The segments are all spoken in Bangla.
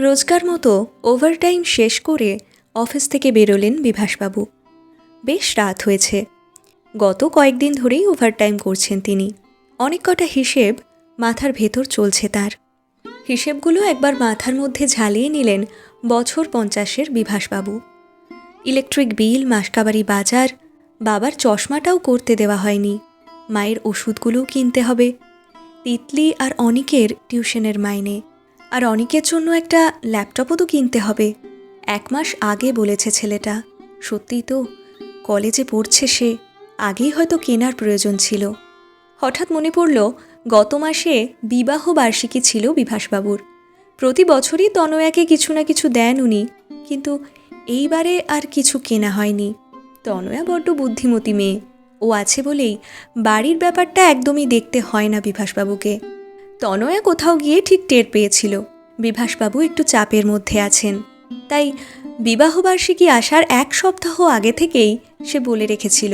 রোজকার মতো ওভারটাইম শেষ করে অফিস থেকে বেরোলেন বিভাসবাবু। বেশ রাত হয়েছে। গত কয়েকদিন ধরেই ওভারটাইম করছেন তিনি। অনেক কটা হিসেব মাথার ভেতর চলছে তার। হিসেবগুলো একবার মাথার মধ্যে ঝালিয়ে নিলেন বছর পঞ্চাশের বিভাসবাবু। ইলেকট্রিক বিল, মাসকাবারি বাজার, বাবার চশমাটাও করতে দেওয়া হয়নি। মায়ের ওষুধগুলোও কিনতে হবে। তিতলি আর অনিকের টিউশনের মাইনে। আর অনিকের জন্য একটা ল্যাপটপও তো কিনতে হবে। এক মাস আগে বলেছে ছেলেটা। সত্যিই তো, কলেজে পড়ছে সে, আগেই হয়তো কেনার প্রয়োজন ছিল। হঠাৎ মনে পড়ল, গত মাসে বিবাহ বার্ষিকী ছিল বিভাসবাবুর। প্রতি বছরই তনয়াকে কিছু না কিছু দেন উনি, কিন্তু এইবারে আর কিছু কেনা হয়নি। তনয়া বড্ড বুদ্ধিমতী মেয়ে। ও আছে বলেই বাড়ির ব্যাপারটা একদমই দেখতে হয় না বিভাসবাবুকে। তনয়া কোথাও গিয়ে ঠিক টের পেয়েছিল। বিভাসবাবু একটু চাপের মধ্যে আছেন। তাই বিবাহবার্ষিকী আসার এক সপ্তাহ আগে থেকেই সে বলে রেখেছিল,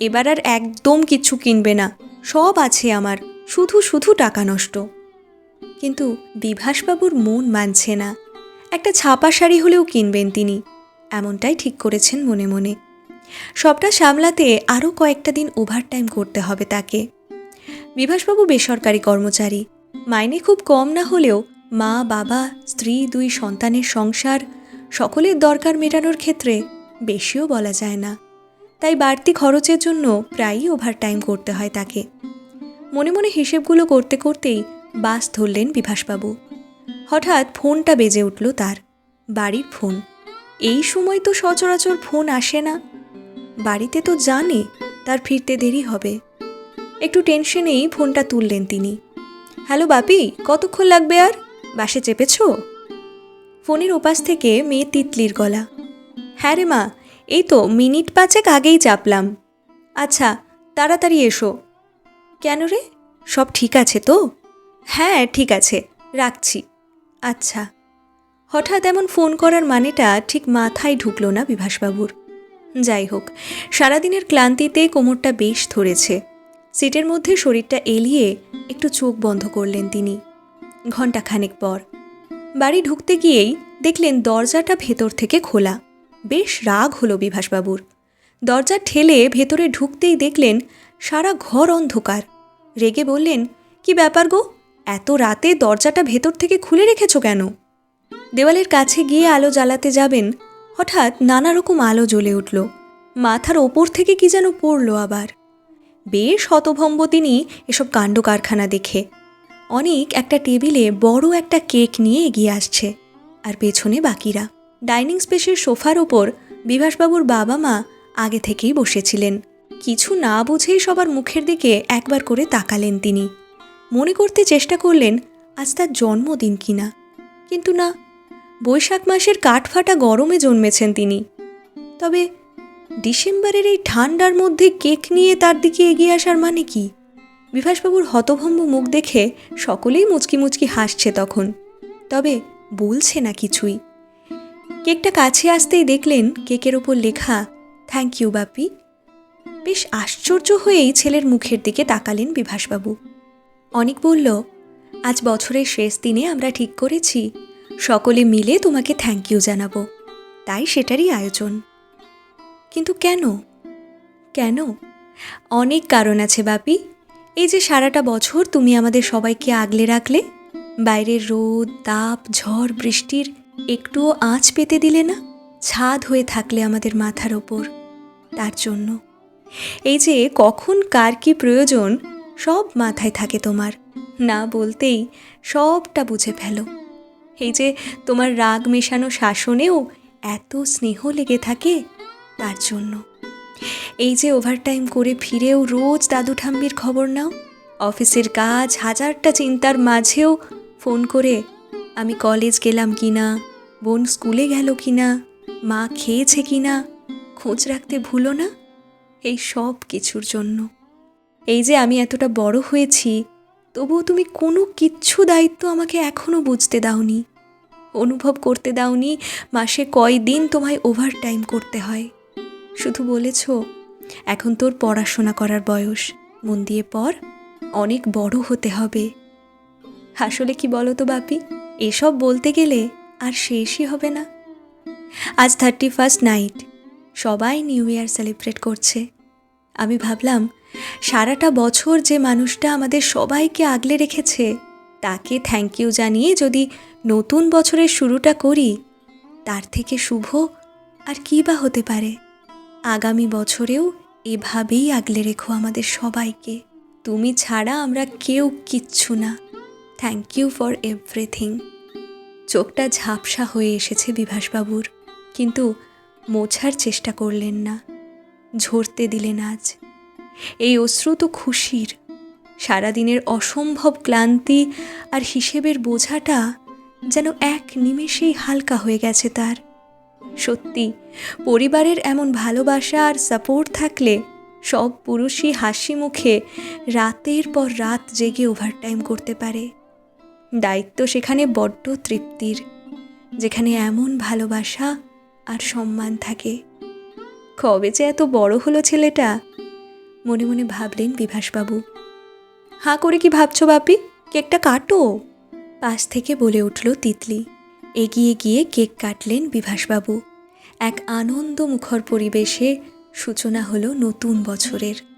এবার আর একদম কিচ্ছু কিনবে না, সব আছে আমার, শুধু শুধু টাকা নষ্ট। কিন্তু বিভাসবাবুর মন মানছে না। একটা ছাপা শাড়ি হলেও কিনবেন তিনি, এমনটাই ঠিক করেছেন মনে মনে। সবটা সামলাতে আরও কয়েকটা দিন ওভারটাইম করতে হবে তাকে। বিভাসবাবু বেসরকারি কর্মচারী মাইনে খুব কম না হলেও মা, বাবা, স্ত্রী, দুই সন্তানের সংসার সকলের দরকার মেটানোর ক্ষেত্রে বেশিও বলা যায় না। তাই বাড়তি খরচের জন্য প্রায়ই ওভারটাইম করতে হয় তাকে। মনে মনে হিসেবগুলো করতে করতেই বাস ধরলেন বিভাসবাবু। হঠাৎ ফোনটা বেজে উঠল তার, বাড়ির ফোন। এই সময় তো সচরাচর ফোন আসে না। বাড়িতে তো জানে তার ফিরতে দেরি হবে। একটু টেনশনেই ফোনটা তুললেন তিনি। হ্যালো বাপি, কতক্ষণ লাগবে আর? বাসে চেপেছ? ফোনের ওপাশ থেকে মেয়ে তিতলির গলা। হ্যাঁ রে মা, এই তো মিনিট পাঁচেক আগেই চাপলাম। আচ্ছা তাড়াতাড়ি এসো। কেন রে? সব ঠিক আছে তো? হ্যাঁ ঠিক আছে, রাখছি। আচ্ছা। হঠাৎ এমন ফোন করার মানেটা ঠিক মাথায় ঢুকলো না বিভাসবাবুর। যাই হোক, সারাদিনের ক্লান্তিতে কোমরটা বেশ ধরেছে। সিটের মধ্যে শরীরটা এলিয়ে একটু চোখ বন্ধ করলেন তিনি। ঘণ্টাখানেক পর। বাড়ি ঢুকতে গিয়েই দেখলেন দরজাটা ভেতর থেকে খোলা। বেশ রাগ হলো বিভাসবাবুর। দরজা ঠেলে ভেতরে ঢুকতেই দেখলেন সারা ঘর অন্ধকার। রেগে বললেন, কি ব্যাপার গো? এত রাতে দরজাটা ভেতর থেকে খুলে রেখেছ কেন? দেওয়ালের কাছে গিয়ে আলো জ্বালাতে যাবেন, হঠাৎ নানা রকম আলো জ্বলে উঠল। মাথার ওপর থেকে কি যেন পড়ল আবার। বেশ হতভম্ব তিনি এসব কাণ্ড কারখানা দেখে। অনেক একটা টেবিলে বড় একটা কেক নিয়ে এগিয়ে আসছে, আর পেছনে বাকিরা। ডাইনিং স্পেসের সোফার ওপর বিভাসবাবুর বাবা মা আগে থেকেই বসেছিলেন। কিছু না বুঝেই সবার মুখের দিকে একবার করে তাকালেন তিনি। মনে করতে চেষ্টা করলেন, আজ তার জন্মদিন কিনা? কিন্তু না, বৈশাখ মাসের কাঠফাটা গরমে জন্মেছেন তিনি। তবে ডিসেম্বরের এই ঠান্ডার মধ্যে কেক নিয়ে তার দিকে এগিয়ে আসার মানে কি? বিভাসবাবুর হতভম্ব মুখ দেখে সকলেই মুচকি মুচকি হাসছে তখন। তবে বলছে না কিছুই। কেকটা কাছে আসতেই দেখলেন কেকের ওপর লেখা থ্যাংক ইউ বাপি। বেশ আশ্চর্য হয়েই ছেলের মুখের দিকে তাকালেন বিভাসবাবু। অনেক বলল, আজ বছরের শেষ দিনে আমরা ঠিক করেছি। সকলে মিলে তোমাকে থ্যাংক ইউ জানাব। তাই সেটারই আয়োজন। কিন্তু কেন? কেন? অনেক কারণ আছে, বাপি। এই যে সারাটা বছর তুমি আমাদের সবাইকে আগলে রাখলে, বাইরের রোদ, তাপ, ঝড়, বৃষ্টির একটুও আঁচ পেতে দিলে না? ছাদ হয়ে থাকলে আমাদের মাথার ওপর। তার জন্য। এই যে কখন কার কি প্রয়োজন, সব মাথায় থাকে তোমার। না বলতেই সবটা বুঝে ফেলো। এই যে তোমার রাগ মেশানো শাসনেও এত স্নেহ লেগে থাকে তার জন্য। এই যে ওভারটাইম করে ফিরেও রোজ দাদু ঠাম্মির খবর নাও। অফিসের কাজ হাজারটা চিন্তার মাঝেও ফোন করে, আমি কলেজ গেলাম কি না বোন স্কুলে গেল কি না মা খেয়েছে কি না খোঁজ রাখতে ভুলো না? এই সব কিছুর জন্য। এই যে আমি এতটা বড় হয়েছি, তবুও তুমি কোনো কিচ্ছু দায়িত্ব আমাকে এখনও বুঝতে দাওনি। অনুভব করতে দাওনি মাসে কয় দিন তোমায় ওভার টাইম করতে হয়। শুধু বলেছ, এখন তোর পড়াশোনা করার বয়স। মন দিয়ে পর অনেক বড় হতে হবে। আসলে কি বলো তো বাপি, এসব বলতে গেলে আর শেষই হবে না। আজ থার্টি ফার্স্ট নাইট সবাই নিউ ইয়ার সেলিব্রেট করছে। আমি ভাবলাম, সারাটা বছর যে মানুষটা আমাদের সবাইকে আগলে রেখেছে, তাকে থ্যাংক ইউ জানিয়ে যদি নতুন বছরের শুরুটা করি, তার থেকে শুভ আর কী বা হতে পারে? আগামী বছরেও এভাবেই আগলে রেখো আমাদের সবাইকে। তুমি ছাড়া আমরা কেউ কিচ্ছু না। থ্যাংক ইউ ফর এভরিথিং চোখটা ঝাপসা হয়ে এসেছে বিভাসবাবুর, কিন্তু মোছার চেষ্টা করলেন না। ঝরতে দিলেন আজ। এই অশ্রু তো খুশির। সারাদিনের অসম্ভব ক্লান্তি আর হিসেবের বোঝাটা যেন এক নিমেষেই হালকা হয়ে গেছে তার। সত্যি, পরিবারের এমন ভালোবাসা আর সাপোর্ট থাকলে সব পুরুষই হাসি মুখে রাতের পর রাত জেগে ওভারটাইম করতে পারে। দায়িত্ব সেখানে বড্ড তৃপ্তির, যেখানে এমন ভালোবাসা আর সম্মান থাকে। কবে যে এত বড় হলো ছেলেটা, মনে মনে ভাবলেন বিভাসবাবু। হাঁ করে কি ভাবছ বাপি? কেকটা কাটো। পাশ থেকে বলে উঠল তিতলি। এগিয়ে গিয়ে কেক কাটলেন বিভাসবাবু। এক আনন্দ মুখর পরিবেশে সূচনা হলো নতুন বছরের।